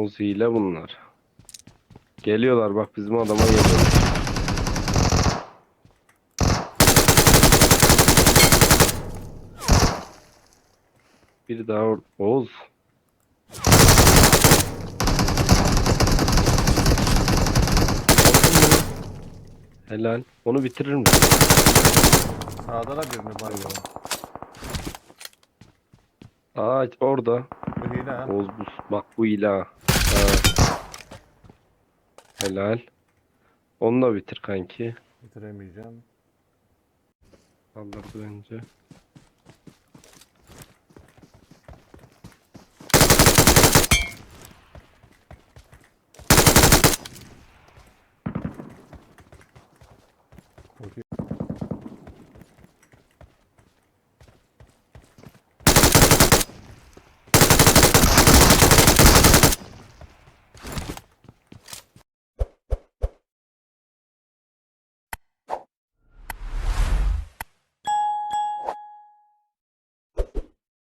Oz hile bunlar. Geliyorlar bak bizim adama geliyorlar. Bir daha Oğuz. Helal. Onu bitirir misin? Sağda da birini var ya. Aa orada. Bu hile ha. Oğuz bu. Bak bu ilah. Ha. Helal. Onu da bitir kanki. Bitiremeyeceğim. Kaldırdı önce.